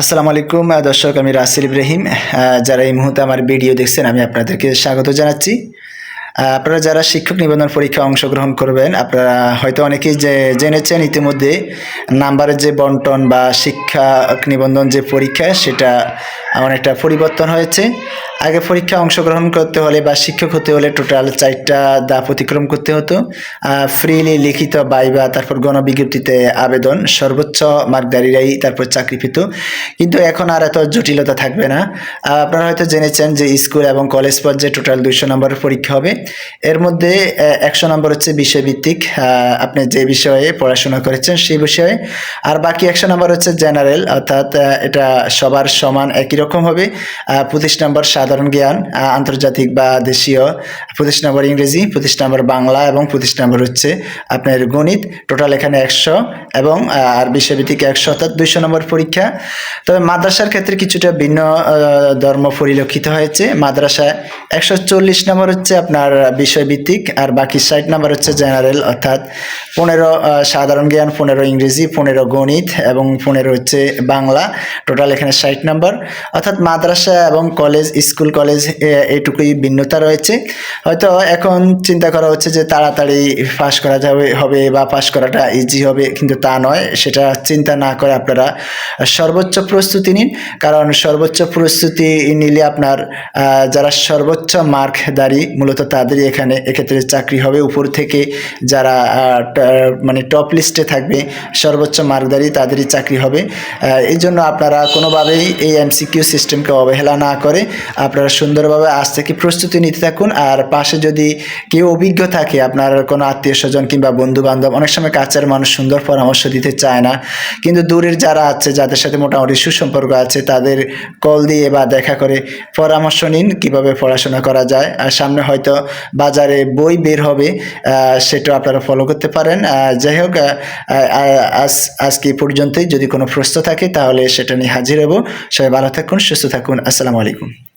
আসসালামু আলাইকুম দর্শক, আমি রাসেল ইব্রাহিম। যারা এই মুহূর্তে আমার ভিডিও দেখছেন, আমি আপনাদেরকে স্বাগত জানাচ্ছি। আপনারা যারা শিক্ষক নিবন্ধন পরীক্ষায় অংশগ্রহণ করবেন, আপনারা হয়তো অনেকেই যে জেনেছেন ইতিমধ্যে নাম্বারের যে বন্টন বা শিক্ষক নিবন্ধন যে পরীক্ষা, সেটা অনেকটা পরিবর্তন হয়েছে। আগে পরীক্ষা অংশগ্রহণ করতে হলে বা শিক্ষক হতে হলে টোটাল চারটা দা অতিক্রম করতে হতো। ফ্রিলি লিখিত বাইবা, তারপর গণবিজ্ঞপ্তিতে আবেদন, সর্বোচ্চ মার্কদারিরাই তারপর চাকরি পেত। কিন্তু এখন আর এত জটিলতা থাকবে না। আপনারা হয়তো জেনেছেন যে স্কুল এবং কলেজ পর্যায়ে টোটাল দুইশো নম্বরের পরীক্ষা হবে। এর মধ্যে একশো নম্বর হচ্ছে বিষয়ভিত্তিক। আপনি যে বিষয়ে পড়াশোনা করেছেন সেই বিষয়ে। আর বাকি একশো নম্বর হচ্ছে জেনারেল অর্থাৎ এটা সবার সমান একই রকম হবে। পঁচিশ নম্বর সাধারণ জ্ঞান আন্তর্জাতিক বা দেশীয়, পঁচিশ নম্বর ইংরেজি, পঁচিশ নম্বর বাংলা এবং পঁচিশ নম্বর হচ্ছে আপনার গণিত। টোটাল এখানে একশো এবং আর বিষয়ভিত্তিক একশো, অর্থাৎ দুইশো নম্বর পরীক্ষা। তবে মাদ্রাসার ক্ষেত্রে কিছুটা ভিন্ন ধর্ম পরিলক্ষিত হয়েছে। মাদ্রাসায় একশো চল্লিশ নম্বর হচ্ছে আপনার বিষয়ভিত্তিক আর বাকি ষাট নম্বর হচ্ছে জেনারেল, অর্থাৎ পনেরো সাধারণ জ্ঞান, পনেরো ইংরেজি, পনেরো গণিত এবং পনেরো হচ্ছে বাংলা। টোটাল এখানে ষাট নম্বর। অর্থাৎ মাদ্রাসা এবং কলেজ স্কুল কলেজ এটুকুই ভিন্নতা রয়েছে। হয়তো এখন চিন্তা করা হচ্ছে যে তাড়াতাড়ি পাস করা যাবে, হবে বা পাস করাটা ইজি হবে, কিন্তু তা নয়। সেটা চিন্তা না করে আপনারা সর্বোচ্চ প্রস্তুতি নিন। কারণ সর্বোচ্চ প্রস্তুতি নিলে আপনার যারা সর্বোচ্চ মার্কদারি মূলত তাদেরই এখানে এক্ষেত্রে চাকরি হবে। উপর থেকে যারা মানে টপ লিস্টে থাকবে, সর্বোচ্চ মার্কদারি তাদেরই চাকরি হবে। এই জন্য আপনারা কোনোভাবেই এই এমসিকিউ সিস্টেমকে অবহেলা না করে আপনারা সুন্দরভাবে আজ থেকে প্রস্তুতি নিতে থাকুন। আর পাশে যদি কেউ অভিজ্ঞ থাকে, আপনার কোনো আত্মীয় স্বজন কিংবা বন্ধু বান্ধব অনেক সময় কাছের মানুষ সুন্দর পরামর্শ দিতে চায় না। কিন্তু দূরের যারা আছে, যাদের সাথে মোটামুটি সুসম্পর্ক আছে, তাদের কল দিয়ে বা দেখা করে পরামর্শ নিন কীভাবে পড়াশোনা করা যায়। আর সামনে হয়তো বাজারে বই বের হবে সেটা আপনারা ফলো করতে পারেন। যাই হোক আজ, আজকে পর্যন্তই। যদি কোনো প্রশ্ন থাকে, তাহলে সেটা নিয়ে হাজির হব। সবাই ভালো থাকুন, সুস্থ থাকুন। আসসালামু আলাইকুম।